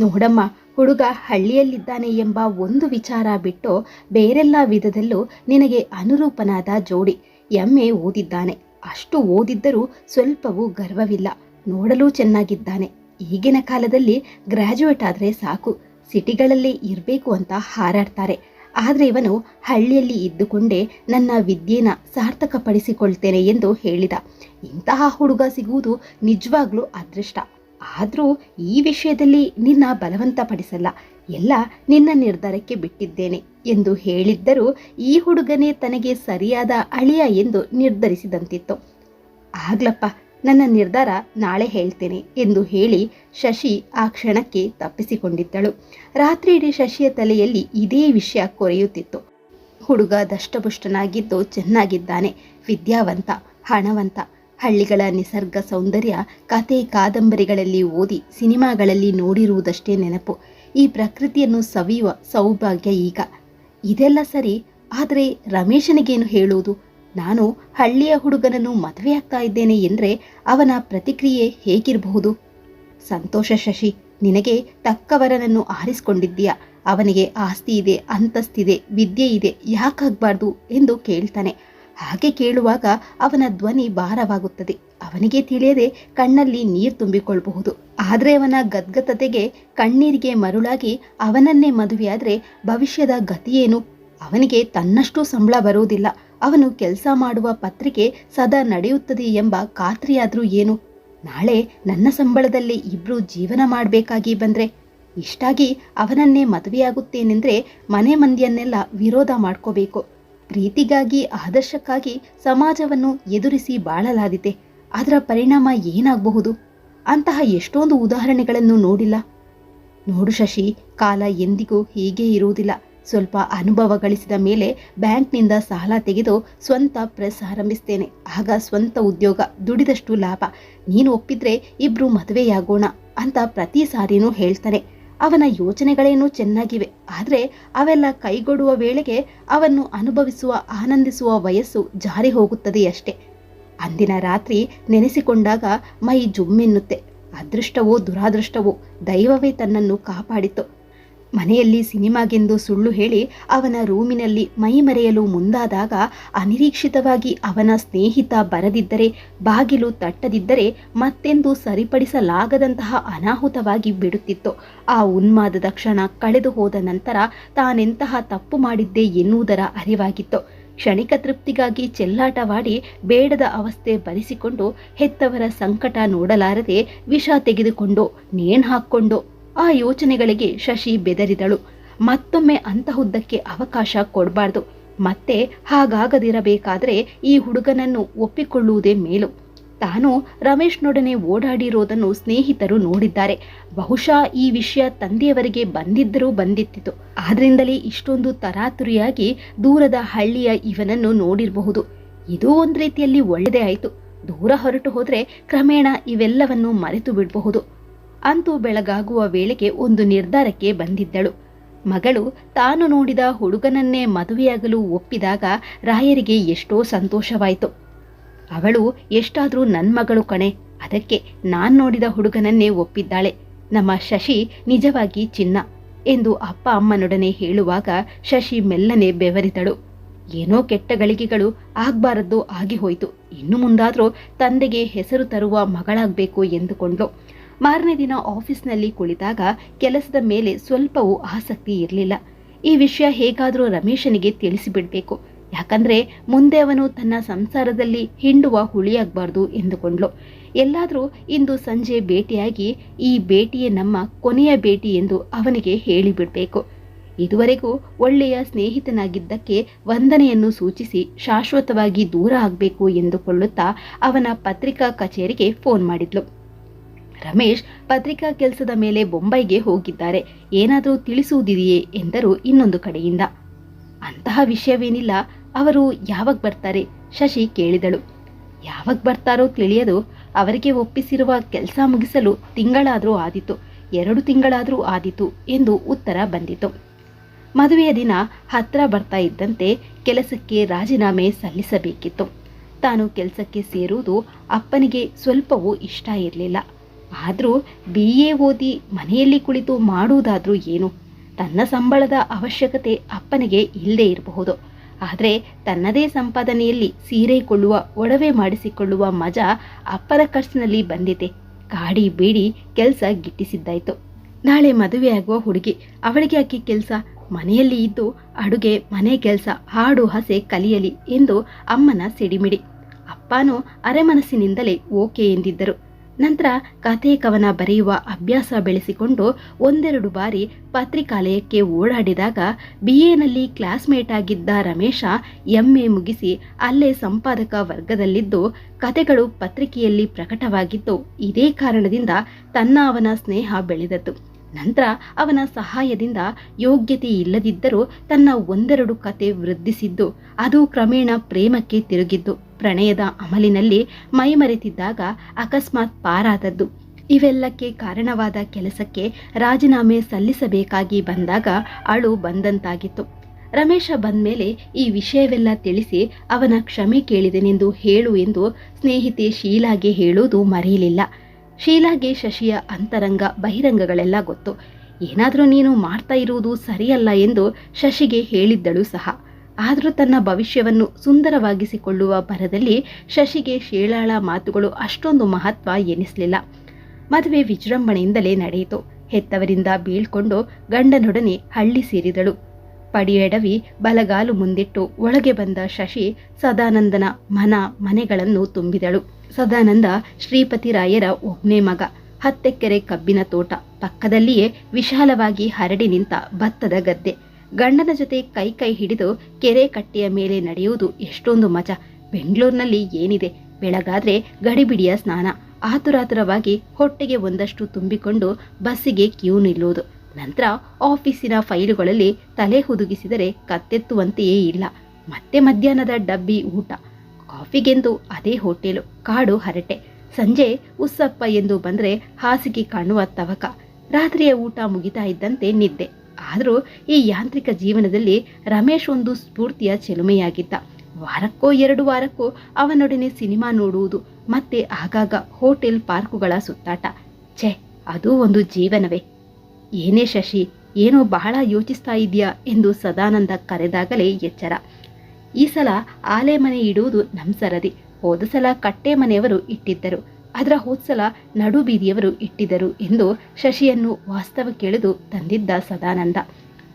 ನೋಡಮ್ಮ, ಹುಡುಗ ಹಳ್ಳಿಯಲ್ಲಿದ್ದಾನೆ ಎಂಬ ಒಂದು ವಿಚಾರ ಬಿಟ್ಟು ಬೇರೆಲ್ಲ ವಿಧದಲ್ಲೂ ನಿನಗೆ ಅನುರೂಪನಾದ ಜೋಡಿ ಎಮ್ಮೆ ಓದಿದ್ದಾನೆ. ಅಷ್ಟು ಓದಿದ್ದರೂ ಸ್ವಲ್ಪವೂ ಗರ್ವವಿಲ್ಲ. ನೋಡಲು ಚೆನ್ನಾಗಿದ್ದಾನೆ. ಈಗಿನ ಕಾಲದಲ್ಲಿ ಗ್ರ್ಯಾಜುಯೇಟ್ ಆದರೆ ಸಾಕು. ಸಿಟಿಗಳಲ್ಲಿ ಇರಬೇಕು ಅಂತ ಹಾರಾಡ್ತಾರೆ. ಆದರೆ ಇವನು ಹಳ್ಳಿಯಲ್ಲಿ ಇದ್ದುಕೊಂಡೇ ನನ್ನ ವಿದ್ಯೆನ ಸಾರ್ಥಕಪಡಿಸಿಕೊಳ್ತೇನೆ ಎಂದು ಹೇಳಿದ. ಇಂತಹ ಹುಡುಗ ಸಿಗುವುದು ನಿಜವಾಗ್ಲೂ ಅದೃಷ್ಟ. ಆದರೂ ಈ ವಿಷಯದಲ್ಲಿ ನಿನ್ನ ಬಲವಂತಪಡಿಸಲ್ಲ. ಎಲ್ಲ ನಿನ್ನ ನಿರ್ಧಾರಕ್ಕೆ ಬಿಟ್ಟಿದ್ದೇನೆ ಎಂದು ಹೇಳಿದ್ದರೂ ಈ ಹುಡುಗನೇ ತನಗೆ ಸರಿಯಾದ ಅಳಿಯ ಎಂದು ನಿರ್ಧರಿಸಿದಂತಿತ್ತು. ಆಗ್ಲಪ್ಪ, ನನ್ನ ನಿರ್ಧಾರ ನಾಳೆ ಹೇಳ್ತೇನೆ ಎಂದು ಹೇಳಿ ಶಶಿ ಆ ಕ್ಷಣಕ್ಕೆ ತಪ್ಪಿಸಿಕೊಂಡಿದ್ದಳು. ರಾತ್ರಿ ಇಡೀ ಶಶಿಯ ತಲೆಯಲ್ಲಿ ಇದೇ ವಿಷಯ ಕೊರೆಯುತ್ತಿತ್ತು. ಹುಡುಗ ದಷ್ಟಪುಷ್ಟನಾಗಿದ್ದು ಚೆನ್ನಾಗಿದ್ದಾನೆ, ವಿದ್ಯಾವಂತ, ಹಣವಂತ. ಹಳ್ಳಿಗಳ ನಿಸರ್ಗ ಸೌಂದರ್ಯ ಕತೆ ಕಾದಂಬರಿಗಳಲ್ಲಿ ಓದಿ ಸಿನಿಮಾಗಳಲ್ಲಿ ನೋಡಿರುವುದಷ್ಟೇ ನೆನಪು. ಈ ಪ್ರಕೃತಿಯನ್ನು ಸವಿಯುವ ಸೌಭಾಗ್ಯ ಈಗ. ಇದೆಲ್ಲ ಸರಿ, ಆದರೆ ರಮೇಶನಿಗೇನು ಹೇಳುವುದು ನಾನು ಹಳ್ಳಿಯ ಹುಡುಗನನ್ನು ಮದುವೆಯಾಗ್ತಾ ಇದ್ದೇನೆ ಎಂದರೆ ಅವನ ಪ್ರತಿಕ್ರಿಯೆ ಹೇಗಿರಬಹುದು? ಸಂತೋಷ ಶಶಿ, ನಿನಗೆ ತಕ್ಕವರನನ್ನು ಆರಿಸಿಕೊಂಡಿದ್ದೀಯ? ಅವನಿಗೆ ಆಸ್ತಿ ಇದೆ, ಅಂತಸ್ತಿದೆ, ವಿದ್ಯೆ ಇದೆ, ಯಾಕಾಗಬಾರ್ದು ಎಂದು ಕೇಳ್ತಾನೆ. ಹಾಗೆ ಕೇಳುವಾಗ ಅವನ ಧ್ವನಿ ಭಾರವಾಗುತ್ತದೆ. ಅವನಿಗೆ ತಿಳಿಯದೆ ಕಣ್ಣಲ್ಲಿ ನೀರು ತುಂಬಿಕೊಳ್ಳಬಹುದು. ಆದರೆ ಅವನ ಗದ್ಗತತೆಗೆ ಕಣ್ಣೀರಿಗೆ ಮರುಳಾಗಿ ಅವನನ್ನೇ ಮದುವೆಯಾದರೆ ಭವಿಷ್ಯದ ಗತಿಯೇನು? ಅವನಿಗೆ ತನ್ನಷ್ಟು ಸಂಬಳ ಬರುವುದಿಲ್ಲ. ಅವನು ಕೆಲಸ ಮಾಡುವ ಪತ್ರಿಕೆ ಸದಾ ನಡೆಯುತ್ತದೆ ಎಂಬ ಖಾತ್ರಿಯಾದರೂ ಏನು? ನಾಳೆ ನನ್ನ ಸಂಬಳದಲ್ಲಿ ಇಬ್ರು ಜೀವನ ಮಾಡಬೇಕಾಗಿ ಬಂದರೆ ಇಷ್ಟಾಗಿ ಅವನನ್ನೇ ಮದುವೆಯಾಗುತ್ತೇನೆಂದರೆ ಮನೆ ಮಂದಿಯನ್ನೆಲ್ಲ ವಿರೋಧ ಮಾಡ್ಕೋಬೇಕು. ಪ್ರೀತಿಗಾಗಿ ಆದರ್ಶಕ್ಕಾಗಿ ಸಮಾಜವನ್ನು ಎದುರಿಸಿ ಬಾಳಲಾದಿತೆ. ಅದರ ಪರಿಣಾಮ ಏನಾಗಬಹುದು? ಅಂತಹ ಎಷ್ಟೊಂದು ಉದಾಹರಣೆಗಳನ್ನು ನೋಡಿಲ್ಲ. ನೋಡು ಶಶಿ, ಕಾಲ ಎಂದಿಗೂ ಹೀಗೆ ಇರುವುದಿಲ್ಲ. ಸ್ವಲ್ಪ ಅನುಭವ ಗಳಿಸಿದ ಮೇಲೆ ಬ್ಯಾಂಕ್ನಿಂದ ಸಾಲ ತೆಗೆದು ಸ್ವಂತ ಪ್ರೆಸ್ ಆರಂಭಿಸ್ತೇನೆ. ಆಗ ಸ್ವಂತ ಉದ್ಯೋಗ, ದುಡಿದಷ್ಟು ಲಾಭ. ನೀನು ಒಪ್ಪಿದ್ರೆ ಇಬ್ರು ಮದುವೆಯಾಗೋಣ ಅಂತ ಪ್ರತಿ ಸಾರಿನೂ ಹೇಳ್ತಾನೆ. ಅವನ ಯೋಚನೆಗಳೇನೂ ಚೆನ್ನಾಗಿವೆ. ಆದರೆ ಅವೆಲ್ಲ ಕೈಗೊಡುವ ವೇಳೆಗೆ ಅವನ್ನು ಅನುಭವಿಸುವ, ಆನಂದಿಸುವ ವಯಸ್ಸು ಜಾರಿ ಹೋಗುತ್ತದೆಯಷ್ಟೇ ಅಂದಿನ ರಾತ್ರಿ ನೆನೆಸಿಕೊಂಡಾಗ ಮೈ ಜುಮ್ಮೆನ್ನುತ್ತೆ. ಅದೃಷ್ಟವೋ ದುರಾದೃಷ್ಟವೋ ದೈವವೇ ತನ್ನನ್ನು ಕಾಪಾಡಿತು ಮನೆಯಲ್ಲಿ ಸಿನಿಮಾಗೆಂದು ಸುಳ್ಳು ಹೇಳಿ ಅವನ ರೂಮಿನಲ್ಲಿ ಮೈ ಮರೆಯಲು ಮುಂದಾದಾಗ ಅನಿರೀಕ್ಷಿತವಾಗಿ ಅವನ ಸ್ನೇಹಿತ ಬರದಿದ್ದರೆ, ಬಾಗಿಲು ತಟ್ಟದಿದ್ದರೆ ಮತ್ತೆಂದು ಸರಿಪಡಿಸಲಾಗದಂತಹ ಅನಾಹುತವಾಗಿ ಬಿಡುತ್ತಿತ್ತು. ಆ ಉನ್ಮಾದದ ಕ್ಷಣ ಕಳೆದು ಹೋದ ನಂತರ ತಾನೆಂತಹ ತಪ್ಪು ಮಾಡಿದ್ದೆ ಎನ್ನುವುದರ ಅರಿವಾಗಿತ್ತು. ಕ್ಷಣಿಕ ತೃಪ್ತಿಗಾಗಿ ಚೆಲ್ಲಾಟವಾಡಿ ಬೇಡದ ಅವಸ್ಥೆ ಬರಿಸಿಕೊಂಡು ಹೆತ್ತವರ ಸಂಕಟ ನೋಡಲಾರದೆ ವಿಷ ತೆಗೆದುಕೊಂಡು ನೇಣು ಹಾಕ್ಕೊಂಡು ಆ ಯೋಚನೆಗಳಿಗೆ ಶಶಿ ಬೆದರಿದಳು. ಮತ್ತೊಮ್ಮೆ ಅಂತಹುದ್ದಕ್ಕೆ ಅವಕಾಶ ಕೊಡಬಾರ್ದು. ಮತ್ತೆ ಹಾಗಾಗದಿರಬೇಕಾದ್ರೆ ಈ ಹುಡುಗನನ್ನು ಒಪ್ಪಿಕೊಳ್ಳುವುದೇ ಮೇಲು. ತಾನು ರಮೇಶ್ನೊಡನೆ ಓಡಾಡಿರೋದನ್ನು ಸ್ನೇಹಿತರು ನೋಡಿದ್ದಾರೆ. ಬಹುಶಃ ಈ ವಿಷಯ ತಂದೆಯವರಿಗೆ ಬಂದಿದ್ದರೂ ಬಂದಿತ್ತಿತು ಆದ್ರಿಂದಲೇ ಇಷ್ಟೊಂದು ತರಾತುರಿಯಾಗಿ ದೂರದ ಹಳ್ಳಿಯ ಇವನನ್ನು ನೋಡಿರಬಹುದು. ಇದು ಒಂದು ರೀತಿಯಲ್ಲಿ ಒಳ್ಳೆಯದೇ ಆಯಿತು. ದೂರ ಹೊರಟು ಹೋದರೆ ಕ್ರಮೇಣ ಇವೆಲ್ಲವನ್ನು ಮರೆತು ಬಿಡಬಹುದು ಅಂತೂ ಬೆಳಗಾಗುವ ವೇಳೆಗೆ ಒಂದು ನಿರ್ಧಾರಕ್ಕೆ ಬಂದಿದ್ದಳು. ಮಗಳು ತಾನು ನೋಡಿದ ಹುಡುಗನನ್ನೇ ಮದುವೆಯಾಗಲು ಒಪ್ಪಿದಾಗ ರಾಯರಿಗೆ ಎಷ್ಟೋ ಸಂತೋಷವಾಯಿತು. ಅವಳು, ಎಷ್ಟಾದರೂ ನನ್ನ ಮಗಳು ಕಣೆ, ಅದಕ್ಕೆ ನಾನು ನೋಡಿದ ಹುಡುಗನನ್ನೇ ಒಪ್ಪಿದ್ದಾಳೆ. ನಮ್ಮ ಶಶಿ ನಿಜವಾಗಿ ಚಿನ್ನ, ಎಂದು ಅಪ್ಪ ಅಮ್ಮನೊಡನೆ ಹೇಳುವಾಗ ಶಶಿ ಮೆಲ್ಲನೆ ಬೆವರಿದಳು. ಏನೋ ಕೆಟ್ಟ ಗಳಿಗೆಗಳು ಆಗ್ಬಾರದ್ದು ಆಗಿ ಹೋಯಿತು. ಇನ್ನು ಮುಂದಾದರೂ ತಂದೆಗೆ ಹೆಸರು ತರುವ ಮಗಳಾಗಬೇಕು ಎಂದುಕೊಂಡ್ಳು. ಮಾರನೇ ದಿನ ಆಫೀಸ್ನಲ್ಲಿ ಕುಳಿತಾಗ ಕೆಲಸದ ಮೇಲೆ ಸ್ವಲ್ಪವೂ ಆಸಕ್ತಿ ಇರಲಿಲ್ಲ. ಈ ವಿಷಯ ಹೇಗಾದರೂ ರಮೇಶನಿಗೆ ತಿಳಿಸಿಬಿಡಬೇಕು. ಯಾಕಂದ್ರೆ ಮುಂದೆ ಅವನು ತನ್ನ ಸಂಸಾರದಲ್ಲಿ ಹಿಂಡುವ ಹುಳಿಯಾಗಬಾರ್ದು ಎಂದುಕೊಂಡ್ಲು. ಎಲ್ಲಾದರೂ ಇಂದು ಸಂಜೆ ಭೇಟಿಯಾಗಿ ಈ ಭೇಟಿಯೇ ನಮ್ಮ ಕೊನೆಯ ಭೇಟಿ ಎಂದು ಅವನಿಗೆ ಹೇಳಿಬಿಡಬೇಕು. ಇದುವರೆಗೂ ಒಳ್ಳೆಯ ಸ್ನೇಹಿತನಾಗಿದ್ದಕ್ಕೆ ವಂದನೆಯನ್ನು ಸೂಚಿಸಿ ಶಾಶ್ವತವಾಗಿ ದೂರ ಆಗಬೇಕು ಎಂದುಕೊಳ್ಳುತ್ತಾ ಅವನ ಪತ್ರಿಕಾ ಕಚೇರಿಗೆ ಫೋನ್ ಮಾಡಿದ್ಲು. ರಮೇಶ್ ಪತ್ರಿಕಾ ಕೆಲಸದ ಮೇಲೆ ಬೊಂಬೈಗೆ ಹೋಗಿದ್ದಾರೆ. ಏನಾದರೂ ತಿಳಿಸುವುದಿದೆಯೇ ಎಂದರು ಇನ್ನೊಂದು ಕಡೆಯಿಂದ. ಅಂತಹ ವಿಷಯವೇನಿಲ್ಲ, ಅವರು ಯಾವಾಗ ಬರ್ತಾರೆ? ಶಶಿ ಕೇಳಿದಳು. ಯಾವಾಗ ಬರ್ತಾರೋ ತಿಳಿಯದು. ಅವರಿಗೆ ಒಪ್ಪಿಸಿರುವ ಕೆಲಸ ಮುಗಿಸಲು ತಿಂಗಳಾದರೂ ಆದಿತು ಎರಡು ತಿಂಗಳಾದರೂ ಆದಿತು ಎಂದು ಉತ್ತರ ಬಂದಿತು ಮದುವೆಯ ದಿನ ಹತ್ತಿರ ಬರ್ತಾ ಇದ್ದಂತೆ ಕೆಲಸಕ್ಕೆ ರಾಜೀನಾಮೆ ಸಲ್ಲಿಸಬೇಕಿತ್ತು. ತಾನು ಕೆಲಸಕ್ಕೆ ಸೇರುವುದು ಅಪ್ಪನಿಗೆ ಸ್ವಲ್ಪವೂ ಇಷ್ಟ ಇರಲಿಲ್ಲ. ಆದರೂ ಬಿ ಎ ಓದಿ ಮನೆಯಲ್ಲಿ ಕುಳಿತು ಮಾಡುವುದಾದರೂ ಏನು? ತನ್ನ ಸಂಬಳದ ಅವಶ್ಯಕತೆ ಅಪ್ಪನಿಗೆ ಇಲ್ಲದೇ ಇರಬಹುದು. ಆದರೆ ತನ್ನದೇ ಸಂಪಾದನೆಯಲ್ಲಿ ಸೀರೆ ಕೊಳ್ಳುವ, ಒಡವೆ ಮಾಡಿಸಿಕೊಳ್ಳುವ ಮಜಾ ಅಪ್ಪನ ಖರ್ಚಿನಲ್ಲಿ ಬಂದಿದೆ. ಕಾಡಿ ಬೇಡಿ ಕೆಲಸ ಗಿಟ್ಟಿಸಿದ್ದಾಯಿತು. ನಾಳೆ ಮದುವೆಯಾಗುವ ಹುಡುಗಿ, ಅವಳಿಗೆ ಅಕ್ಕಿ ಕೆಲಸ? ಮನೆಯಲ್ಲಿ ಇದ್ದು ಅಡುಗೆ, ಮನೆ ಕೆಲಸ, ಹಾಡು ಹಸೆ ಕಲಿಯಲಿ ಎಂದು ಅಮ್ಮನ ಸಿಡಿಮಿಡಿ. ಅಪ್ಪನೂ ಅರೆಮನಸ್ಸಿನಿಂದಲೇ ಓಕೆ ಎಂದಿದ್ದರು. ನಂತರ ಕಥೆ ಕವನ ಬರೆಯುವ ಅಭ್ಯಾಸ ಬೆಳೆಸಿಕೊಂಡು ಒಂದೆರಡು ಬಾರಿ ಪತ್ರಿಕಾಲಯಕ್ಕೆ ಓಡಾಡಿದಾಗ ಬಿ ಎನಲ್ಲಿ ಕ್ಲಾಸ್ಮೇಟ್ ಆಗಿದ್ದ ರಮೇಶ ಎಂ ಮುಗಿಸಿ ಅಲ್ಲೇ ಸಂಪಾದಕ ವರ್ಗದಲ್ಲಿದ್ದು ಕತೆಗಳು ಪತ್ರಿಕೆಯಲ್ಲಿ ಪ್ರಕಟವಾಗಿದ್ದು ಇದೇ ಕಾರಣದಿಂದ ತನ್ನ ಅವನ ಸ್ನೇಹ ಬೆಳೆದದ್ದು. ನಂತರ ಅವನ ಸಹಾಯದಿಂದ ಯೋಗ್ಯತೆ ಇಲ್ಲದಿದ್ದರೂ ತನ್ನ ಒಂದೆರಡು ಕತೆ ವೃದ್ಧಿಸಿದ್ದು, ಅದು ಕ್ರಮೇಣ ಪ್ರೇಮಕ್ಕೆ ತಿರುಗಿದ್ದು, ಪ್ರಣಯದ ಅಮಲಿನಲ್ಲಿ ಮೈಮರೆತಿದ್ದಾಗ ಅಕಸ್ಮಾತ್ ಪಾರಾದದ್ದು. ಇವೆಲ್ಲಕ್ಕೆ ಕಾರಣವಾದ ಕೆಲಸಕ್ಕೆ ರಾಜೀನಾಮೆ ಸಲ್ಲಿಸಬೇಕಾಗಿ ಬಂದಾಗ ಅಳು ಬಂದಂತಾಗಿತ್ತು. ರಮೇಶ ಬಂದ್ಮೇಲೆ ಈ ವಿಷಯವೆಲ್ಲ ತಿಳಿಸಿ ಅವನ ಕ್ಷಮೆ ಕೇಳಿದೆನೆಂದು ಹೇಳು ಎಂದು ಸ್ನೇಹಿತೆ ಶೀಲಾಗೆ ಹೇಳುವುದು ಮರೆಯಲಿಲ್ಲ. ಶೀಲಾಗೆ ಶಶಿಯ ಅಂತರಂಗ, ಬಹಿರಂಗಗಳೆಲ್ಲ ಗೊತ್ತು. ಏನಾದರೂ ನೀನು ಮಾಡ್ತಾ ಇರುವುದು ಸರಿಯಲ್ಲ ಎಂದು ಶಶಿಗೆ ಹೇಳಿದ್ದಳು ಸಹ. ಆದರೂ ತನ್ನ ಭವಿಷ್ಯವನ್ನು ಸುಂದರವಾಗಿಸಿಕೊಳ್ಳುವ ಭರದಲ್ಲಿ ಶಶಿಗೆ ಶೀಲಾಳ ಮಾತುಗಳು ಅಷ್ಟೊಂದು ಮಹತ್ವ ಎನಿಸಲಿಲ್ಲ. ಮದುವೆ ವಿಜೃಂಭಣೆಯಿಂದಲೇ ನಡೆಯಿತು. ಹೆತ್ತವರಿಂದ ಬೀಳ್ಕೊಂಡು ಗಂಡನೊಡನೆ ಹಳ್ಳಿ ಸೇರಿದಳು. ಪಡಿಯೆಡವಿ ಬಲಗಾಲು ಮುಂದಿಟ್ಟು ಒಳಗೆ ಬಂದ ಶಶಿ ಸದಾನಂದನ ಮನ ಮನೆಗಳನ್ನು ತುಂಬಿದಳು. ಸದಾನಂದ ಶ್ರೀಪತಿ ರಾಯರ ಒಬ್ಬನೇ ಮಗ. ಹತ್ತೆಕ್ಕೆರೆ ಕಬ್ಬಿನ ತೋಟ. ಪಕ್ಕದಲ್ಲಿಯೇ ವಿಶಾಲವಾಗಿ ಹರಡಿ ನಿಂತ ಭತ್ತದ ಗದ್ದೆ. ಗಂಡನ ಜೊತೆ ಕೈ ಕೈ ಹಿಡಿದು ಕೆರೆ ಕಟ್ಟೆಯ ಮೇಲೆ ನಡೆಯುವುದು ಎಷ್ಟೊಂದು ಮಜ. ಬೆಂಗಳೂರಿನಲ್ಲಿ ಏನಿದೆ? ಬೆಳಗಾದ್ರೆ ಗಡಿಬಿಡಿಯ ಸ್ನಾನ. ಆತುರಾತುರವಾಗಿ ಹೊಟ್ಟೆಗೆ ಒಂದಷ್ಟು ತುಂಬಿಕೊಂಡು ಬಸ್ಸಿಗೆ ಕ್ಯೂ ನಿಲ್ಲುವುದು. ನಂತರ ಆಫೀಸಿನ ಫೈಲುಗಳಲ್ಲಿ ತಲೆ ಹುದುಗಿಸಿದರೆ ಕತ್ತೆತ್ತುವಂತೆಯೇ ಇಲ್ಲ. ಮತ್ತೆ ಮಧ್ಯಾಹ್ನದ ಡಬ್ಬಿ ಊಟ. ಕಾಫಿಗೆಂದು ಅದೇ ಹೋಟೆಲು, ಕಾಡು ಹರಟೆ. ಸಂಜೆ ಉಸ್ಸಪ್ಪ ಎಂದು ಬಂದರೆ ಹಾಸಿಗೆ ಕಾಣುವ ತವಕ. ರಾತ್ರಿಯ ಊಟ ಮುಗಿತಾ ಇದ್ದಂತೆ ನಿದ್ದೆ. ಆದರೂ ಈ ಯಾಂತ್ರಿಕ ಜೀವನದಲ್ಲಿ ರಮೇಶ್ ಒಂದು ಸ್ಫೂರ್ತಿಯ ಚೆಲುಮೆಯಾಗಿದ್ದ. ವಾರಕ್ಕೋ ಎರಡು ವಾರಕ್ಕೋ ಅವನೊಡನೆ ಸಿನಿಮಾ ನೋಡುವುದು, ಮತ್ತೆ ಆಗಾಗ ಹೋಟೆಲ್ ಪಾರ್ಕುಗಳ ಸುತ್ತಾಟ. ಛೆ, ಅದು ಒಂದು ಜೀವನವೇ. ಏನೇ ಶಶಿ, ಏನೋ ಬಹಳ ಯೋಚಿಸ್ತಾ ಇದೆಯಾ ಎಂದು ಸದಾನಂದ ಕರೆದಾಗಲೇ ಎಚ್ಚರ. ಈ ಸಲ ಆಲೆ ಮನೆ ಇಡುವುದು ನಮ್ಮ ಸರದಿ. ಹೋದ ಸಲ ಕಟ್ಟೆ ಮನೆಯವರು ಇಟ್ಟಿದ್ದರು. ಅದರ ಹೋದ್ಸಲ ನಡು ಬೀದಿಯವರು ಇಟ್ಟಿದ್ದರು ಎಂದು ಶಶಿಯನ್ನು ವಾಸ್ತವ ಕೇಳಿದು ತಂದಿದ್ದ ಸದಾನಂದ.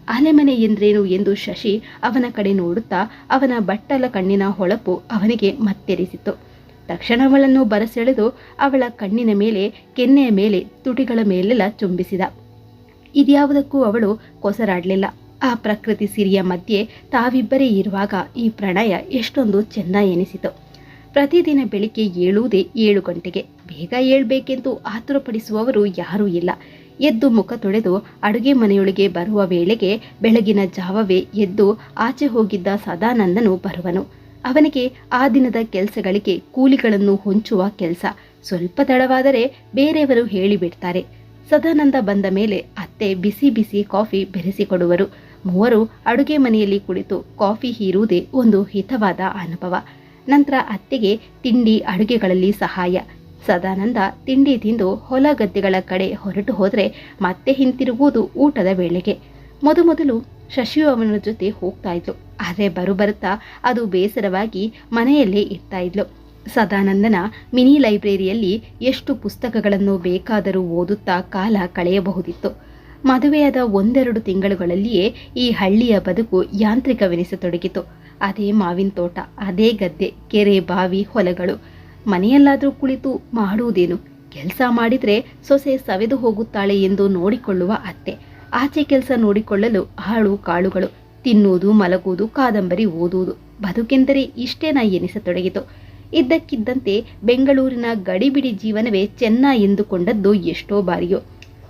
ಆಲೆಮನೆ ಎಂದ್ರೇನು ಎಂದು ಶಶಿ ಅವನ ಕಡೆ ನೋಡುತ್ತಾ ಅವನ ಬಟ್ಟಲ ಕಣ್ಣಿನ ಹೊಳಪು ಅವನಿಗೆ ಮತ್ತೆರಿಸಿತು ತಕ್ಷಣ ಅವಳನ್ನು ಬರಸೆಳೆದು ಅವಳ ಕಣ್ಣಿನ ಮೇಲೆ, ಕೆನ್ನೆಯ ಮೇಲೆ ತುಟಿಗಳ ಮೇಲೆಲ್ಲ ಚುಂಬಿಸಿದ. ಇದ್ಯಾವುದಕ್ಕೂ ಅವಳು ಕೊಸರಾಡಲಿಲ್ಲ. ಆ ಪ್ರಕೃತಿ ಸಿರಿಯ ಮಧ್ಯೆ ತಾವಿಬ್ಬರೇ ಇರುವಾಗ ಈ ಪ್ರಣಯ ಎಷ್ಟೊಂದು ಚೆನ್ನ ಎನಿಸಿತು. ಪ್ರತಿದಿನ ಬೆಳಿಗ್ಗೆ ಏಳುವುದೇ ಏಳು ಗಂಟೆಗೆ. ಬೇಗ ಏಳ್ಬೇಕೆಂದು ಆತುರಪಡಿಸುವವರು ಯಾರೂ ಇಲ್ಲ. ಎದ್ದು ಮುಖ ತೊಳೆದು ಅಡುಗೆ ಮನೆಯೊಳಗೆ ಬರುವ ವೇಳೆಗೆ ಬೆಳಗಿನ ಜಾವವೇ ಎದ್ದು ಆಚೆ ಹೋಗಿದ್ದ ಸದಾನಂದನು ಬರುವನು. ಅವನಿಗೆ ಆ ದಿನದ ಕೆಲಸಗಳಿಗೆ ಕೂಲಿಗಳನ್ನು ಹೊಂಚುವ ಕೆಲಸ. ಸ್ವಲ್ಪ ತಡವಾದರೆ ಬೇರೆಯವರು ಹೇಳಿಬಿಡ್ತಾರೆ. ಸದಾನಂದ ಬಂದ ಮೇಲೆ ಅತ್ತೆ ಬಿಸಿ ಬಿಸಿ ಕಾಫಿ ಬೆರೆಸಿಕೊಡುವರು. ಮೂವರು ಅಡುಗೆ ಮನೆಯಲ್ಲಿ ಕುಳಿತು ಕಾಫಿ ಹೀರುವುದೇ ಒಂದು ಹಿತವಾದ ಅನುಭವ. ನಂತರ ಅತ್ತೆಗೆ ತಿಂಡಿ ಅಡುಗೆಗಳಲ್ಲಿ ಸಹಾಯ. ಸದಾನಂದ ತಿಂಡಿ ತಿಂದು ಹೊಲ ಗದ್ದೆಗಳ ಕಡೆ ಹೊರಟು ಹೋದರೆ ಮತ್ತೆ ಹಿಂತಿರುಗುವುದು ಊಟದ ವೇಳೆಗೆ. ಮೊದಮೊದಲು ಶಶಿಯು ಅವನ ಜೊತೆ ಹೋಗ್ತಾ ಇದ್ಲು. ಆದರೆ ಬರುಬರುತ್ತಾ ಅದು ಬೇಸರವಾಗಿ ಮನೆಯಲ್ಲೇ ಇರ್ತಾ ಇದ್ಲು. ಸದಾನಂದನ ಮಿನಿ ಲೈಬ್ರರಿಯಲ್ಲಿ ಎಷ್ಟು ಪುಸ್ತಕಗಳನ್ನು ಬೇಕಾದರೂ ಓದುತ್ತಾ ಕಾಲ ಕಳೆಯಬಹುದಿತ್ತು. ಮದುವೆಯಾದ ಒಂದೆರಡು ತಿಂಗಳುಗಳಲ್ಲಿಯೇ ಈ ಹಳ್ಳಿಯ ಬದುಕು ಯಾಂತ್ರಿಕವೆನಿಸತೊಡಗಿತು. ಅದೇ ಮಾವಿನ ತೋಟ, ಅದೇ ಗದ್ದೆ, ಕೆರೆ, ಬಾವಿ, ಹೊಲಗಳು. ಮನೆಯಲ್ಲಾದರೂ ಕುಳಿತು ಮಾಡುವುದೇನು? ಕೆಲಸ ಮಾಡಿದರೆ ಸೊಸೆ ಸವೆದು ಹೋಗುತ್ತಾಳೆ ಎಂದು ನೋಡಿಕೊಳ್ಳುವ ಅತ್ತೆ. ಆಚೆ ಕೆಲಸ ನೋಡಿಕೊಳ್ಳಲು ಹಾಳು ಕಾಳುಗಳು, ತಿನ್ನುವುದು ಮಲಗುವುದು ಕಾದಂಬರಿ ಓದುವುದು. ಬದುಕೆಂದರೆ ಇಷ್ಟೇನ ಎನಿಸತೊಡಗಿತು. ಇದ್ದಕ್ಕಿದ್ದಂತೆ ಬೆಂಗಳೂರಿನ ಗಡಿಬಿಡಿ ಜೀವನವೇ ಚೆನ್ನ ಎಂದುಕೊಂಡದ್ದು ಎಷ್ಟೋ ಬಾರಿಯೋ.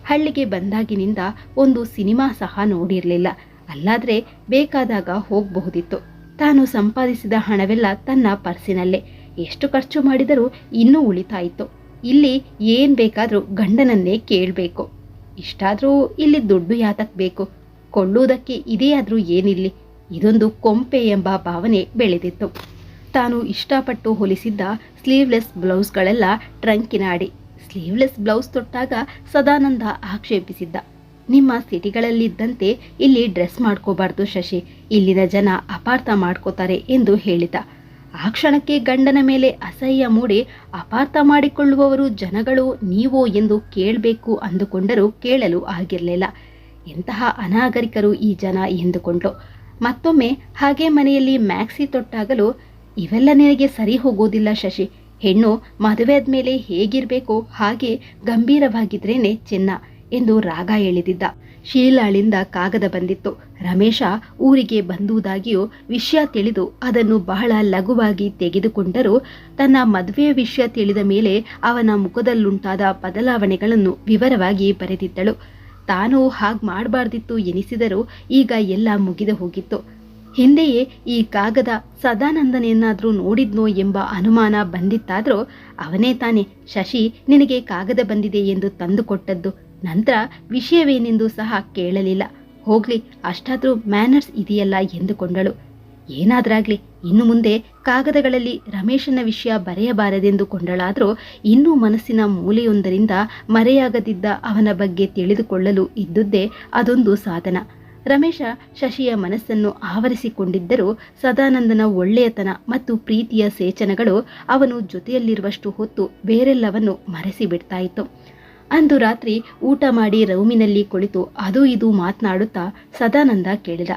ಹಳ್ಳಿಗೆ ಬಂದಾಗಿನಿಂದ ಒಂದು ಸಿನಿಮಾ ಸಹ ನೋಡಿರಲಿಲ್ಲ. ಅಲ್ಲಾದ್ರೆ ಬೇಕಾದಾಗ ಹೋಗಬಹುದಿತ್ತು. ತಾನು ಸಂಪಾದಿಸಿದ ಹಣವೆಲ್ಲ ತನ್ನ ಪರ್ಸಿನಲ್ಲೇ. ಎಷ್ಟು ಖರ್ಚು ಮಾಡಿದರೂ ಇನ್ನೂ ಉಳಿತಾಯಿತು ಇಲ್ಲಿ ಏನ್ ಬೇಕಾದರೂ ಗಂಡನನ್ನೇ ಕೇಳಬೇಕು. ಇಷ್ಟಾದರೂ ಇಲ್ಲಿ ದುಡ್ಡು ಯಾತಕ್ಕೆ ಬೇಕು? ಕೊಳ್ಳುವುದಕ್ಕೆ ಇದೇ ಆದರೂ ಏನಿಲ್ಲಿ? ಇದೊಂದು ಕೊಂಪೆ ಎಂಬ ಭಾವನೆ ಬೆಳೆದಿತ್ತು. ತಾನು ಇಷ್ಟಪಟ್ಟು ಹೊಲಿಸಿದ್ದ ಸ್ಲೀವ್ಲೆಸ್ ಬ್ಲೌಸ್ಗಳೆಲ್ಲ ಟ್ರಂಕಿನ ಅಡಿ. ಸ್ಲೀವ್ಲೆಸ್ ಬ್ಲೌಸ್ ತೊಟ್ಟಾಗ ಸದಾನಂದ ಆಕ್ಷೇಪಿಸಿದ್ದ. ನಿಮ್ಮ ಸಿಟಿಗಳಲ್ಲಿದ್ದಂತೆ ಇಲ್ಲಿ ಡ್ರೆಸ್ ಮಾಡ್ಕೋಬಾರ್ದು ಶಶಿ. ಇಲ್ಲಿನ ಜನ ಅಪಾರ್ಥ ಮಾಡ್ಕೋತಾರೆ ಎಂದು ಹೇಳಿದ. ಆ ಕ್ಷಣಕ್ಕೆ ಗಂಡನ ಮೇಲೆ ಅಸಹ್ಯ ಮೂಡಿ ಅಪಾರ್ಥ ಮಾಡಿಕೊಳ್ಳುವವರು ಜನಗಳು ನೀವೋ ಎಂದು ಕೇಳಬೇಕು ಅಂದುಕೊಂಡರೂ ಕೇಳಲು ಆಗಿರಲಿಲ್ಲ. ಎಂತಹ ಅನಾಗರಿಕರು ಈ ಜನ ಎಂದುಕೊಂಡ್ಲು ಮತ್ತೊಮ್ಮೆ ಹಾಗೆ ಮನೆಯಲ್ಲಿ ಮ್ಯಾಕ್ಸಿ ತೊಟ್ಟಾಗಲೂ ಇವೆಲ್ಲ ನಿನಗೆ ಸರಿ ಹೋಗೋದಿಲ್ಲ ಶಶಿ. ಹೆಣ್ಣು ಮದುವೆ ಮೇಲೆ ಹೇಗಿರಬೇಕು ಹಾಗೆ ಗಂಭೀರವಾಗಿದ್ರೇನೆ ಚೆನ್ನ ಎಂದು ರಾಗ ಎಳೆದಿದ್ದ ಶೀಲಾಳಿಂದ ಕಾಗದ ಬಂದಿತ್ತು. ರಮೇಶ ಊರಿಗೆ ಬಂದುದಾಗಿಯೂ ವಿಷಯ ತಿಳಿದು ಅದನ್ನು ಬಹಳ ಲಘುವಾಗಿ ತೆಗೆದುಕೊಂಡರೂ ತನ್ನ ಮದುವೆಯ ವಿಷಯ ತಿಳಿದ ಮೇಲೆ ಅವನ ಮುಖದಲ್ಲುಂಟಾದ ಬದಲಾವಣೆಗಳನ್ನು ವಿವರವಾಗಿ ಬರೆದಿದ್ದಳು. ತಾನು ಹಾಗೆ ಮಾಡಬಾರ್ದಿತ್ತು ಎನಿಸಿದರೂ ಈಗ ಎಲ್ಲ ಮುಗಿದು ಹೋಗಿತ್ತು. ಹಿಂದೆಯೇ ಈ ಕಾಗದ ಸದಾನಂದನೇನಾದರೂ ನೋಡಿದ್ನೋ ಎಂಬ ಅನುಮಾನ ಬಂದಿತ್ತಾದರೂ ಅವನೇ ತಾನೆ, ಶಶಿ, ನಿನಗೆ ಕಾಗದ ಬಂದಿದೆ ಎಂದು ತಂದುಕೊಟ್ಟದ್ದು. ನಂತರ ವಿಷಯವೇನೆಂದು ಸಹ ಕೇಳಲಿಲ್ಲ. ಹೋಗ್ಲಿ, ಅಷ್ಟಾದರೂ ಮ್ಯಾನರ್ಸ್ ಇದೆಯಲ್ಲ ಎಂದುಕೊಂಡಳು. ಏನಾದ್ರಾಗ್ಲಿ, ಇನ್ನು ಮುಂದೆ ಕಾಗದಗಳಲ್ಲಿ ರಮೇಶನ ವಿಷಯ ಬರೆಯಬಾರದೆಂದು ಕೊಂಡಳಾದರೂ ಇನ್ನೂ ಮನಸ್ಸಿನ ಮೂಲೆಯೊಂದರಿಂದ ಮರೆಯಾಗದಿದ್ದ ಅವನ ಬಗ್ಗೆ ತಿಳಿದುಕೊಳ್ಳಲು ಇದ್ದುದೇ ಅದೊಂದು ಸಾಧನ. ರಮೇಶ ಶಶಿಯ ಮನಸ್ಸನ್ನು ಆವರಿಸಿಕೊಂಡಿದ್ದರೂ ಸದಾನಂದನ ಒಳ್ಳೆಯತನ ಮತ್ತು ಪ್ರೀತಿಯ ಸೇಚನಗಳು ಅವನು ಜೊತೆಯಲ್ಲಿರುವಷ್ಟು ಹೊತ್ತು ಬೇರೆಲ್ಲವನ್ನು ಮರೆಸಿ ಬಿಡ್ತಾ ಇತ್ತು ಅಂದು ರಾತ್ರಿ ಊಟ ಮಾಡಿ ರೌಮಿನಲ್ಲಿ ಕುಳಿತು ಅದು ಇದು ಮಾತನಾಡುತ್ತಾ ಸದಾನಂದ ಕೇಳಿದ,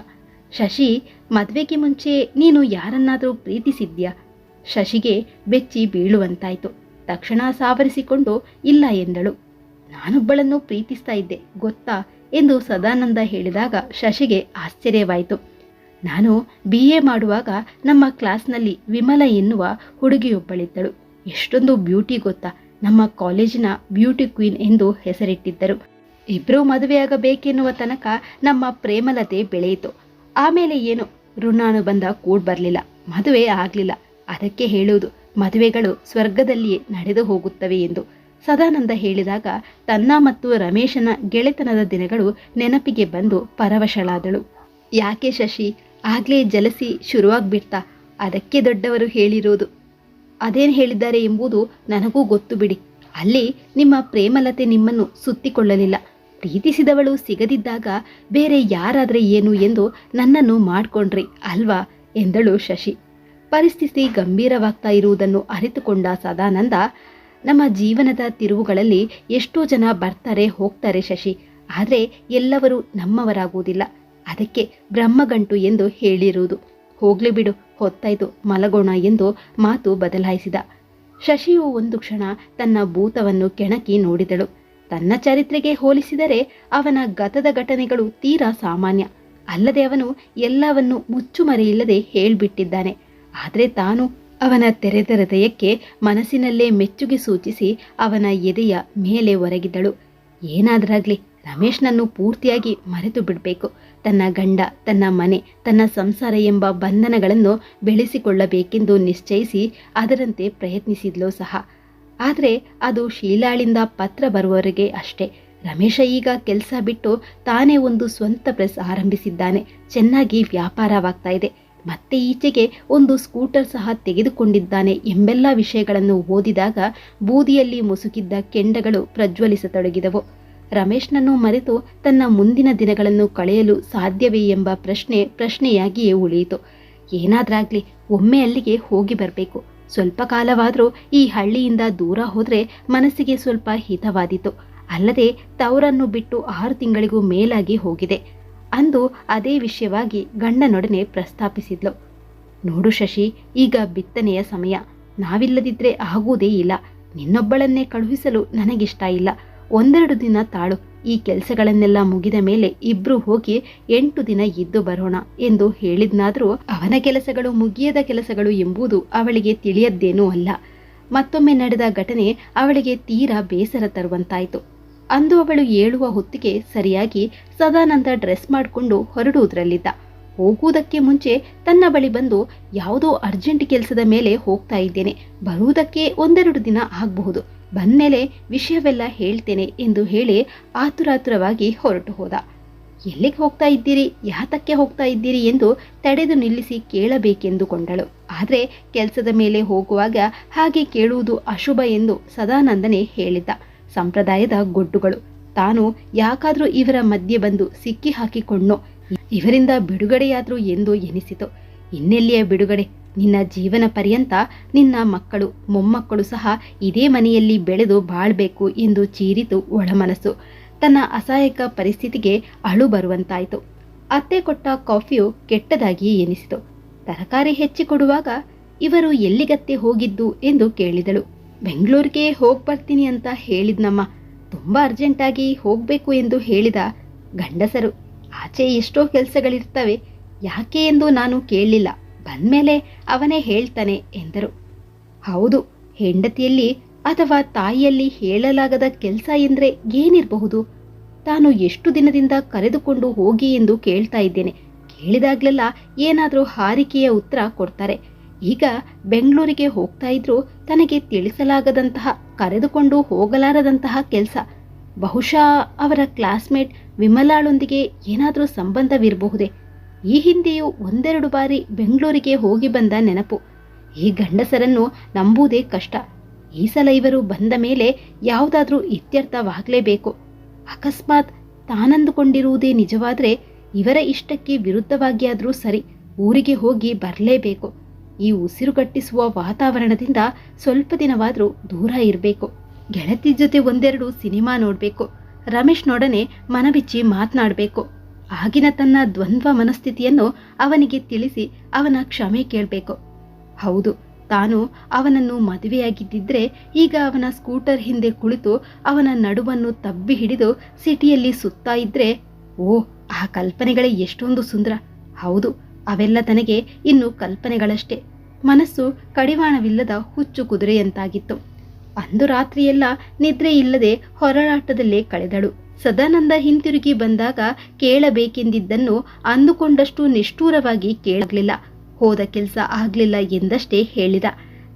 ಶಶಿ, ಮದುವೆಗೆ ಮುಂಚೆ ನೀನು ಯಾರನ್ನಾದರೂ ಪ್ರೀತಿಸಿದ್ಯಾ? ಶಶಿಗೆ ಬೆಚ್ಚಿ ಬೀಳುವಂತಾಯಿತು. ತಕ್ಷಣ ಸಾವರಿಸಿಕೊಂಡು, ಇಲ್ಲ ಎಂದಳು. ನಾನೊಬ್ಬಳನ್ನು ಪ್ರೀತಿಸ್ತಾ ಇದ್ದೆ, ಗೊತ್ತಾ? ಎಂದು ಸದಾನಂದ ಹೇಳಿದಾಗ ಶಶಿಗೆ ಆಶ್ಚರ್ಯವಾಯಿತು. ನಾನು ಬಿ ಎ ಮಾಡುವಾಗ ನಮ್ಮ ಕ್ಲಾಸ್ನಲ್ಲಿ ವಿಮಲ ಎನ್ನುವ ಹುಡುಗಿಯೊಬ್ಬಳಿದ್ದಳು. ಎಷ್ಟೊಂದು ಬ್ಯೂಟಿ ಗೊತ್ತಾ, ನಮ್ಮ ಕಾಲೇಜಿನ ಬ್ಯೂಟಿ ಕ್ವೀನ್ ಎಂದು ಹೆಸರಿಟ್ಟಿದ್ದರು. ಇಬ್ಬರೂ ಮದುವೆಯಾಗಬೇಕೆನ್ನುವ ತನಕ ನಮ್ಮ ಪ್ರೇಮಲತೆ ಬೆಳೆಯಿತು. ಆಮೇಲೆ ಏನು, ಋಣಾನುಬಂಧ ಕೂಡ್ ಬರಲಿಲ್ಲ, ಮದುವೆ ಆಗಲಿಲ್ಲ. ಅದಕ್ಕೆ ಹೇಳುವುದು, ಮದುವೆಗಳು ಸ್ವರ್ಗದಲ್ಲಿಯೇ ನಡೆದು ಹೋಗುತ್ತವೆ ಎಂದು. ಸದಾನಂದ ಹೇಳಿದಾಗ ತನ್ನ ಮತ್ತು ರಮೇಶನ ಗೆಳೆತನದ ದಿನಗಳು ನೆನಪಿಗೆ ಬಂದು ಪರವಶಳಾದಳು. ಯಾಕೆ ಶಶಿ? ಆಗ್ಲೇ ಜಲಸಿ ಶುರುವಾಗ್ಬಿಡ್ತಾ, ಅದಕ್ಕೆ ದೊಡ್ಡವರು ಹೇಳಿರೋದು. ಅದೇನು ಹೇಳಿದ್ದಾರೆ ಎಂಬುದು ನನಗೂ ಗೊತ್ತು ಬಿಡಿ. ಅಲ್ಲಿ ನಿಮ್ಮ ಪ್ರೇಮಲತೆ ನಿಮ್ಮನ್ನು ಸುತ್ತಿಕೊಳ್ಳಲಿಲ್ಲ. ಪ್ರೀತಿಸಿದವಳು ಸಿಗದಿದ್ದಾಗ ಬೇರೆ ಯಾರಾದರೆ ಏನು ಎಂದು ನನ್ನನ್ನು ಮಾಡ್ಕೊಂಡ್ರಿ ಅಲ್ವಾ? ಎಂದಳು ಶಶಿ. ಪರಿಸ್ಥಿತಿ ಗಂಭೀರವಾಗ್ತಾ ಇರುವುದನ್ನು ಅರಿತುಕೊಂಡ ಸದಾನಂದ ನಮ್ಮ ಜೀವನದ ತಿರುವುಗಳಲ್ಲಿ ಎಷ್ಟೋ ಜನ ಬರ್ತಾರೆ, ಹೋಗ್ತಾರೆ ಶಶಿ. ಆದರೆ ಎಲ್ಲವರು ನಮ್ಮವರಾಗುವುದಿಲ್ಲ. ಅದಕ್ಕೆ ಬ್ರಹ್ಮಗಂಟು ಎಂದು ಹೇಳಿರುವುದು. ಹೋಗ್ಲಿ ಬಿಡು ಹೊತ್ತಾಯ್ತು ಮಲಗೋಣ ಎಂದು ಮಾತು ಬದಲಾಯಿಸಿದ. ಶಶಿಯು ಒಂದು ಕ್ಷಣ ತನ್ನ ಭೂತವನ್ನು ಕೆಣಕಿ ನೋಡಿದಳು. ತನ್ನ ಚರಿತ್ರೆಗೆ ಹೋಲಿಸಿದರೆ ಅವನ ಗತದ ಘಟನೆಗಳು ತೀರಾ ಸಾಮಾನ್ಯ. ಅಲ್ಲದೆ ಅವನು ಎಲ್ಲವನ್ನು ಮುಚ್ಚುಮರೆಯಿಲ್ಲದೆ ಹೇಳ್ಬಿಟ್ಟಿದ್ದಾನೆ. ಆದರೆ ತಾನು ಅವನ ತೆರೆದ ಹೃದಯಕ್ಕೆ ಮನಸ್ಸಿನಲ್ಲೇ ಮೆಚ್ಚುಗೆ ಸೂಚಿಸಿ ಅವನ ಎದೆಯ ಮೇಲೆ ಒರಗಿದಳು. ಏನಾದ್ರಾಗ್ಲಿ ರಮೇಶ್ನನ್ನು ಪೂರ್ತಿಯಾಗಿ ಮರೆತು ಬಿಡಬೇಕು. ತನ್ನ ಗಂಡ, ತನ್ನ ಮನೆ, ತನ್ನ ಸಂಸಾರ ಎಂಬ ಬಂಧನಗಳನ್ನು ಬೆಳೆಸಿಕೊಳ್ಳಬೇಕೆಂದು ನಿಶ್ಚಯಿಸಿ ಅದರಂತೆ ಪ್ರಯತ್ನಿಸಿದ್ಲೋ ಸಹ. ಆದರೆ ಅದು ಶೀಲಾಳಿಂದ ಪತ್ರ ಬರುವವರೆಗೆ ಅಷ್ಟೇ. ರಮೇಶ ಈಗ ಕೆಲಸ ಬಿಟ್ಟು ತಾನೇ ಒಂದು ಸ್ವಂತ ಪ್ರೆಸ್ ಆರಂಭಿಸಿದ್ದಾನೆ. ಚೆನ್ನಾಗಿ ವ್ಯಾಪಾರವಾಗ್ತಾ ಇದೆ. ಮತ್ತೆ ಈಚೆಗೆ ಒಂದು ಸ್ಕೂಟರ್ ಸಹ ತೆಗೆದುಕೊಂಡಿದ್ದಾನೆ ಎಂಬೆಲ್ಲ ವಿಷಯಗಳನ್ನು ಓದಿದಾಗ ಬೂದಿಯಲ್ಲಿ ಮುಸುಕಿದ್ದ ಕೆಂಡಗಳು ಪ್ರಜ್ವಲಿಸತೊಡಗಿದವು. ರಮೇಶ್ನನ್ನು ಮರೆತು ತನ್ನ ಮುಂದಿನ ದಿನಗಳನ್ನು ಕಳೆಯಲು ಸಾಧ್ಯವೇ ಎಂಬ ಪ್ರಶ್ನೆ ಪ್ರಶ್ನೆಯಾಗಿಯೇ ಉಳಿಯಿತು. ಏನಾದ್ರಾಗ್ಲಿ ಒಮ್ಮೆ ಅಲ್ಲಿಗೆ ಹೋಗಿ ಬರಬೇಕು. ಸ್ವಲ್ಪ ಕಾಲವಾದರೂ ಈ ಹಳ್ಳಿಯಿಂದ ದೂರ ಹೋದರೆ ಮನಸ್ಸಿಗೆ ಸ್ವಲ್ಪ ಹಿತವಾದೀತು. ಅಲ್ಲದೆ ತವರನ್ನು ಬಿಟ್ಟು ಆರು ತಿಂಗಳಿಗೂ ಮೇಲಾಗಿ ಹೋಗಿದೆ. ಅಂದು ಅದೇ ವಿಷಯವಾಗಿ ಗಂಡನೊಡನೆ ಪ್ರಸ್ತಾಪಿಸಿದ್ಲು. ನೋಡು ಶಶಿ, ಈಗ ಬಿತ್ತನೆಯ ಸಮಯ. ನಾವಿಲ್ಲದಿದ್ರೆ ಆಗುವುದೇ ಇಲ್ಲ. ನಿನ್ನೊಬ್ಬಳನ್ನೇ ಕಳುಹಿಸಲು ನನಗಿಷ್ಟ ಇಲ್ಲ. ಒಂದೆರಡು ದಿನ ತಾಳು. ಈ ಕೆಲಸಗಳನ್ನೆಲ್ಲ ಮುಗಿದ ಮೇಲೆ ಇಬ್ರು ಹೋಗಿ ಎಂಟು ದಿನ ಇದ್ದು ಬರೋಣ ಎಂದು ಹೇಳಿದ್ನಾದರೂ ಅವನ ಕೆಲಸಗಳು ಮುಗಿಯದ ಕೆಲಸಗಳು ಎಂಬುದು ಅವಳಿಗೆ ತಿಳಿಯದ್ದೇನೂ ಅಲ್ಲ. ಮತ್ತೊಮ್ಮೆ ನಡೆದ ಘಟನೆ ಅವಳಿಗೆ ತೀರಾ ಬೇಸರ ತರುವಂತಾಯಿತು. ಅಂದು ಅವಳು ಏಳುವ ಹೊತ್ತಿಗೆ ಸರಿಯಾಗಿ ಸದಾನಂದ ಡ್ರೆಸ್ ಮಾಡಿಕೊಂಡು ಹೊರಡುವುದರಲ್ಲಿದ್ದ. ಹೋಗುವುದಕ್ಕೆ ಮುಂಚೆ ತನ್ನ ಬಳಿ ಬಂದು ಯಾವುದೋ ಅರ್ಜೆಂಟ್ ಕೆಲಸದ ಮೇಲೆ ಹೋಗ್ತಾ ಇದ್ದೇನೆ. ಬರುವುದಕ್ಕೆ ಒಂದೆರಡು ದಿನ ಆಗಬಹುದು. ಬಂದ್ಮೇಲೆ ವಿಷಯವೆಲ್ಲ ಹೇಳ್ತೇನೆ ಎಂದು ಹೇಳಿ ಆತುರಾತುರವಾಗಿ ಹೊರಟು ಹೋದ. ಎಲ್ಲಿಗೆ ಹೋಗ್ತಾ ಇದ್ದೀರಿ? ಯಾತಕ್ಕೆ ಹೋಗ್ತಾ ಇದ್ದೀರಿ ಎಂದು ತಡೆದು ನಿಲ್ಲಿಸಿ ಕೇಳಬೇಕೆಂದುಕೊಂಡಳು. ಆದರೆ ಕೆಲಸದ ಮೇಲೆ ಹೋಗುವಾಗ ಹಾಗೆ ಕೇಳುವುದು ಅಶುಭ ಎಂದು ಸದಾನಂದನೇ ಹೇಳಿದ್ದ. ಸಂಪ್ರದಾಯದ ಗೊಡ್ಡುಗಳು. ತಾನು ಯಾಕಾದರೂ ಇವರ ಮಧ್ಯೆ ಬಂದು ಸಿಕ್ಕಿ ಹಾಕಿಕೊಂಡ್ನೋ? ಇವರಿಂದ ಬಿಡುಗಡೆಯಾದ್ರು ಎಂದು ಎನಿಸಿತು. ಇನ್ನೆಲ್ಲಿಯ ಬಿಡುಗಡೆ? ನಿನ್ನ ಜೀವನ ಪರ್ಯಂತ ನಿನ್ನ ಮಕ್ಕಳು, ಮೊಮ್ಮಕ್ಕಳು ಸಹ ಇದೇ ಮನೆಯಲ್ಲಿ ಬೆಳೆದು ಬಾಳ್ಬೇಕು ಎಂದು ಚೀರಿತು ಒಳಮನಸ್ಸು. ತನ್ನ ಅಸಹಾಯಕ ಪರಿಸ್ಥಿತಿಗೆ ಅಳು ಬರುವಂತಾಯಿತು. ಅತ್ತೆ ಕೊಟ್ಟ ಕಾಫಿಯು ಕೆಟ್ಟದಾಗಿ ಎನಿಸಿತು. ತರಕಾರಿ ಹೆಚ್ಚಿಕೊಡುವಾಗ ಇವರು ಎಲ್ಲಿಗತ್ತೆ ಹೋಗಿದ್ದು ಎಂದು ಕೇಳಿದಳು. ಬೆಂಗಳೂರಿಗೆ ಹೋಗಿ ಬರ್ತೀನಿ ಅಂತ ಹೇಳಿದ್ನಮ್ಮ ತುಂಬ ಅರ್ಜೆಂಟಾಗಿ ಹೋಗಬೇಕು ಎಂದು ಹೇಳಿದ ಗಂಡಸರು. ಆಚೆ ಎಷ್ಟೋ ಕೆಲಸಗಳಿರ್ತವೆ, ಯಾಕೆ ಎಂದು ನಾನು ಕೇಳಲಿಲ್ಲ ಬಂದಮೇಲೆ ಅವನೇ ಹೇಳ್ತಾನೆ ಎಂದರು. ಹೌದು, ಹೆಂಡತಿಯಲ್ಲಿ ಅಥವಾ ತಾಯಿಯಲ್ಲಿ ಹೇಳಲಾಗದ ಕೆಲಸ ಎಂದರೆ ಏನಿರಬಹುದು? ತಾನು ಎಷ್ಟು ದಿನದಿಂದ ಕರೆದುಕೊಂಡು ಹೋಗಿ ಎಂದು ಕೇಳ್ತಾ ಇದ್ದೇನೆ. ಕೇಳಿದಾಗಲೆಲ್ಲ ಏನಾದರೂ ಹಾರಿಕೆಯ ಉತ್ತರ ಕೊಡ್ತಾರೆ. ಈಗ ಬೆಂಗಳೂರಿಗೆ ಹೋಗ್ತಾ ಇದ್ರೂ ತನಗೆ ತಿಳಿಸಲಾಗದಂತಹ, ಕರೆದುಕೊಂಡು ಹೋಗಲಾರದಂತಹ ಕೆಲಸ. ಬಹುಶಃ ಅವರ ಕ್ಲಾಸ್ಮೇಟ್ ವಿಮಲಾಳೊಂದಿಗೆ ಏನಾದರೂ ಸಂಬಂಧವಿರಬಹುದೇ? ಈ ಹಿಂದೆಯೂ ಒಂದೆರಡು ಬಾರಿ ಬೆಂಗಳೂರಿಗೆ ಹೋಗಿ ಬಂದ ನೆನಪು. ಈ ಗಂಡಸರನ್ನು ನಂಬುವುದೇ ಕಷ್ಟ. ಈ ಸಲ ಇವರು ಬಂದ ಮೇಲೆ ಯಾವುದಾದ್ರೂ ಇತ್ಯರ್ಥವಾಗಲೇಬೇಕು. ಅಕಸ್ಮಾತ್ ತಾನಂದುಕೊಂಡಿರುವುದೇ ನಿಜವಾದರೆ ಇವರ ಇಷ್ಟಕ್ಕೆ ವಿರುದ್ಧವಾಗಿಯಾದರೂ ಸರಿ, ಊರಿಗೆ ಹೋಗಿ ಬರಲೇಬೇಕು. ಈ ಉಸಿರುಗಟ್ಟಿಸುವ ವಾತಾವರಣದಿಂದ ಸ್ವಲ್ಪ ದಿನವಾದರೂ ದೂರ ಇರಬೇಕು. ಗೆಳತಿ ಜೊತೆ ಒಂದೆರಡು ಸಿನಿಮಾ ನೋಡಬೇಕು. ರಮೇಶ್ನೊಡನೆ ಮನಬಿಚ್ಚಿ ಮಾತನಾಡಬೇಕು. ಆಗಿನ ತನ್ನ ದ್ವಂದ್ವ ಮನಸ್ಥಿತಿಯನ್ನು ಅವನಿಗೆ ತಿಳಿಸಿ ಅವನ ಕ್ಷಮೆ ಕೇಳಬೇಕು. ಹೌದು, ತಾನು ಅವನನ್ನು ಮದುವೆಯಾಗಿದ್ದಿದ್ರೆ ಈಗ ಅವನ ಸ್ಕೂಟರ್ ಹಿಂದೆ ಕುಳಿತು ಅವನ ನಡುವನ್ನು ತಬ್ಬಿ ಹಿಡಿದು ಸಿಟಿಯಲ್ಲಿ ಸುತ್ತಾ ಇದ್ರೆ ಓ ಆ ಕಲ್ಪನೆಗಳೇ ಎಷ್ಟೊಂದು ಸುಂದರ. ಹೌದು ಅವೆಲ್ಲ ತನಗೆ ಇನ್ನು ಕಲ್ಪನೆಗಳಷ್ಟೇ. ಮನಸ್ಸು ಕಡಿವಾಣವಿಲ್ಲದ ಹುಚ್ಚು ಕುದುರೆಯಂತಾಗಿತ್ತು. ಅಂದು ರಾತ್ರಿಯೆಲ್ಲ ನಿದ್ರೆ ಇಲ್ಲದೆ ಹೊರಳಾಟದಲ್ಲೇ ಕಳೆದಳು. ಸದಾನಂದ ಹಿಂತಿರುಗಿ ಬಂದಾಗ ಕೇಳಬೇಕೆಂದಿದ್ದನ್ನು ಅಂದುಕೊಂಡಷ್ಟು ನಿಷ್ಠೂರವಾಗಿ ಕೇಳಲಿಲ್ಲ. ಹೋದ ಕೆಲಸ ಆಗ್ಲಿಲ್ಲ ಎಂದಷ್ಟೇ ಹೇಳಿದ.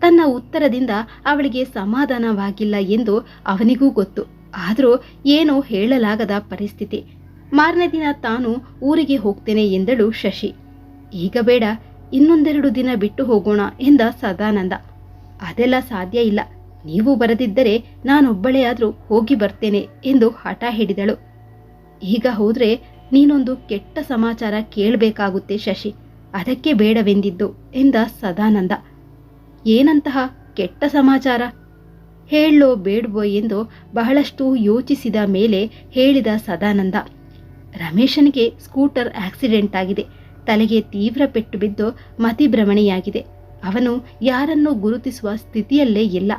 ತನ್ನ ಉತ್ತರದಿಂದ ಅವಳಿಗೆ ಸಮಾಧಾನವಾಗಿಲ್ಲ ಎಂದು ಅವನಿಗೂ ಗೊತ್ತು. ಆದರೂ ಏನೋ ಹೇಳಲಾಗದ ಪರಿಸ್ಥಿತಿ. ಮಾರನೇ ದಿನ ತಾನು ಊರಿಗೆ ಹೋಗ್ತೇನೆ ಎಂದಳು ಶಶಿ. ಈಗ ಬೇಡ, ಇನ್ನೊಂದೆರಡು ದಿನ ಬಿಟ್ಟು ಹೋಗೋಣ ಎಂದ ಸದಾನಂದ. ಅದೆಲ್ಲ ಸಾಧ್ಯ ಇಲ್ಲ. ನೀವು ಬರದಿದ್ದರೆ ನಾನೊಬ್ಬಳೇ ಆದರೂ ಹೋಗಿ ಬರ್ತೇನೆ ಎಂದು ಹಠ ಹಿಡಿದಳು ಈಗ ಹೋದ್ರೆ ನೀನೊಂದು ಕೆಟ್ಟ ಸಮಾಚಾರ ಕೇಳಬೇಕಾಗುತ್ತೆ ಶಶಿ. ಅದಕ್ಕೆ ಬೇಡವೆಂದಿದ್ದು ಎಂದ ಸದಾನಂದ. ಏನಂತಹ ಕೆಟ್ಟ ಸಮಾಚಾರ? ಹೇಳೋ ಬೇಡ್ವೋ ಎಂದು ಬಹಳಷ್ಟು ಯೋಚಿಸಿದ ಮೇಲೆ ಹೇಳಿದ ಸದಾನಂದ. ರಮೇಶನಿಗೆ ಸ್ಕೂಟರ್ ಆಕ್ಸಿಡೆಂಟ್ ಆಗಿದೆ. ತಲೆಗೆ ತೀವ್ರ ಪೆಟ್ಟು ಬಿದ್ದು ಮತಿಭ್ರಮಣೆಯಾಗಿದೆ. ಅವನು ಯಾರನ್ನು ಗುರುತಿಸುವ ಸ್ಥಿತಿಯಲ್ಲೇ ಇಲ್ಲ.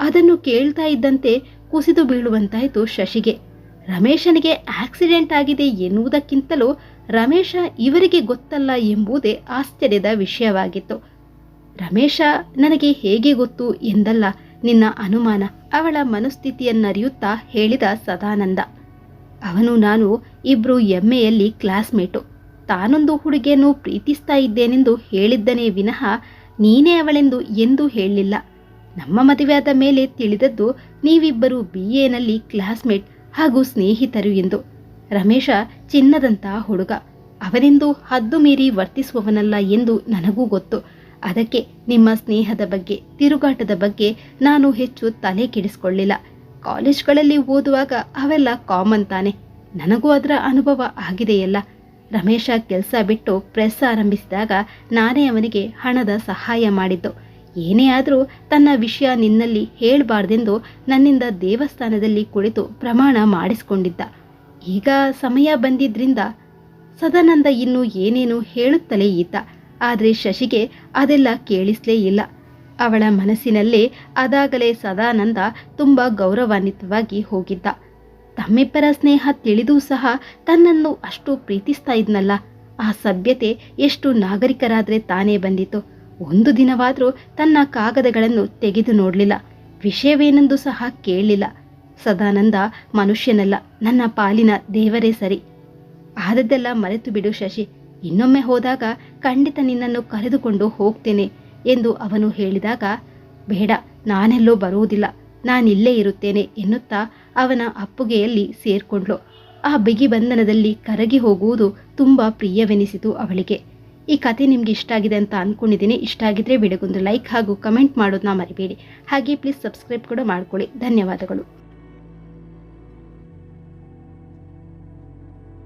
ಅದನ್ನು ಕೇಳ್ತಾ ಇದ್ದಂತೆ ಕುಸಿದು ಬೀಳುವಂತಾಯಿತು ಶಶಿಗೆ. ರಮೇಶನಿಗೆ ಆಕ್ಸಿಡೆಂಟ್ ಆಗಿದೆ ಎನ್ನುವುದಕ್ಕಿಂತಲೂ ರಮೇಶ ಇವರಿಗೆ ಗೊತ್ತಲ್ಲ ಎಂಬುದೇ ಆಶ್ಚರ್ಯದ ವಿಷಯವಾಗಿತ್ತು. ರಮೇಶ, ನನಗೆ ಹೇಗೆ ಗೊತ್ತು ಎಂದಲ್ಲ ನಿನ್ನ ಅನುಮಾನ. ಅವಳ ಮನಸ್ಥಿತಿಯನ್ನರಿಯುತ್ತಾ ಹೇಳಿದ ಸದಾನಂದ. ಅವನು, ನಾನು ಇಬ್ರು ಎಮ್ಮೆಯಲ್ಲಿ ಕ್ಲಾಸ್ಮೇಟು. ತಾನೊಂದು ಹುಡುಗಿಯನ್ನು ಪ್ರೀತಿಸ್ತಾ ಇದ್ದೇನೆಂದು ಹೇಳಿದ್ದನೇ ವಿನಃ ನೀನೇ ಅವಳೆಂದು ಎಂದೂ ಹೇಳಲಿಲ್ಲ. ನಮ್ಮ ಮದುವೆಯಾದ ಮೇಲೆ ತಿಳಿದದ್ದು ನೀವಿಬ್ಬರು ಬಿ ಎನಲ್ಲಿ ಕ್ಲಾಸ್ಮೇಟ್ ಹಾಗೂ ಸ್ನೇಹಿತರು ಎಂದು. ರಮೇಶ ಚಿನ್ನದಂತಹ ಹುಡುಗ. ಅವನೆಂದು ಹದ್ದು ಮೀರಿ ವರ್ತಿಸುವವನಲ್ಲ ಎಂದು ನನಗೂ ಗೊತ್ತು. ಅದಕ್ಕೆ ನಿಮ್ಮ ಸ್ನೇಹದ ಬಗ್ಗೆ, ತಿರುಗಾಟದ ಬಗ್ಗೆ ನಾನು ಹೆಚ್ಚು ತಲೆ ಕೆಡಿಸಿಕೊಳ್ಳಿಲ್ಲ. ಕಾಲೇಜ್ಗಳಲ್ಲಿ ಓದುವಾಗ ಅವೆಲ್ಲ ಕಾಮನ್ ತಾನೆ. ನನಗೂ ಅದರ ಅನುಭವ ಆಗಿದೆಯಲ್ಲ. ರಮೇಶ ಕೆಲಸ ಬಿಟ್ಟು ಪ್ರೆಸ್ ಆರಂಭಿಸಿದಾಗ ನಾನೇ ಅವನಿಗೆ ಹಣದ ಸಹಾಯ ಮಾಡಿದ್ದು. ಏನೇ ಆದರೂ ತನ್ನ ವಿಷಯ ನಿನ್ನಲ್ಲಿ ಹೇಳಬಾರ್ದೆಂದು ನನ್ನಿಂದ ದೇವಸ್ಥಾನದಲ್ಲಿ ಕುಳಿತು ಪ್ರಮಾಣ ಮಾಡಿಸಿಕೊಂಡಿದ್ದ. ಈಗ ಸಮಯ ಬಂದಿದ್ದರಿಂದ ಸದಾನಂದ ಇನ್ನು ಏನೇನು ಹೇಳುತ್ತಲೇ ಇದ್ದ. ಆದರೆ ಶಶಿಗೆ ಅದೆಲ್ಲ ಕೇಳಿಸ್ಲೇ ಇಲ್ಲ. ಅವಳ ಮನಸ್ಸಿನಲ್ಲೇ ಅದಾಗಲೇ ಸದಾನಂದ ತುಂಬ ಗೌರವಾನ್ವಿತವಾಗಿ ಹೋಗಿದ್ದ. ತಮ್ಮಿಬ್ಬರ ಸ್ನೇಹ ತಿಳಿದೂ ಸಹ ತನ್ನನ್ನು ಅಷ್ಟು ಪ್ರೀತಿಸ್ತಾ ಇದ್ನಲ್ಲ. ಆ ಸಭ್ಯತೆ ಎಷ್ಟು ನಾಗರಿಕರಾದ್ರೆ ತಾನೇ ಬಂದಿತು ಒಂದು ದಿನವಾದರೂ ತನ್ನ ಕಾಗದಗಳನ್ನು ತೆಗೆದು ನೋಡಲಿಲ್ಲ. ವಿಷಯವೇನೆಂದು ಸಹ ಕೇಳಲಿಲ್ಲ. ಸದಾನಂದ ಮನುಷ್ಯನಲ್ಲ, ನನ್ನ ಪಾಲಿನ ದೇವರೇ ಸರಿ. ಆದದ್ದೆಲ್ಲ ಮರೆತು ಬಿಡು ಶಶಿ. ಇನ್ನೊಮ್ಮೆ ಹೋದಾಗ ಖಂಡಿತ ನಿನ್ನನ್ನು ಕರೆದುಕೊಂಡು ಹೋಗ್ತೇನೆ ಎಂದು ಅವನು ಹೇಳಿದಾಗ, ಬೇಡ, ನಾನೆಲ್ಲೋ ಬರುವುದಿಲ್ಲ. ನಾನಿಲ್ಲೇ ಇರುತ್ತೇನೆ ಎನ್ನುತ್ತಾ ಅವನ ಅಪ್ಪುಗೆಯಲ್ಲಿ ಸೇರ್ಕೊಂಡ್ಳು ಆ ಬಿಗಿ ಬಂಧನದಲ್ಲಿ ಕರಗಿ ಹೋಗುವುದು ತುಂಬ ಪ್ರಿಯವೆನಿಸಿತು ಅವಳಿಗೆ. ಈ ಕತೆ ನಿಮ್ಗೆ ಇಷ್ಟ ಆಗಿದೆ ಅಂತ ಅಂದ್ಕೊಂಡಿದ್ದೀನಿ ಇಷ್ಟ ಆಗಿದ್ರೆ ವಿಡಿಯೋಗೊಂದು ಲೈಕ್ ಹಾಗೂ ಕಮೆಂಟ್ ಮಾಡೋದನ್ನ ಮರಿಬೇಡಿ. ಹಾಗೆ ಪ್ಲೀಸ್ ಸಬ್ಸ್ಕ್ರೈಬ್ ಕೂಡ ಮಾಡ್ಕೊಳ್ಳಿ. ಧನ್ಯವಾದಗಳು.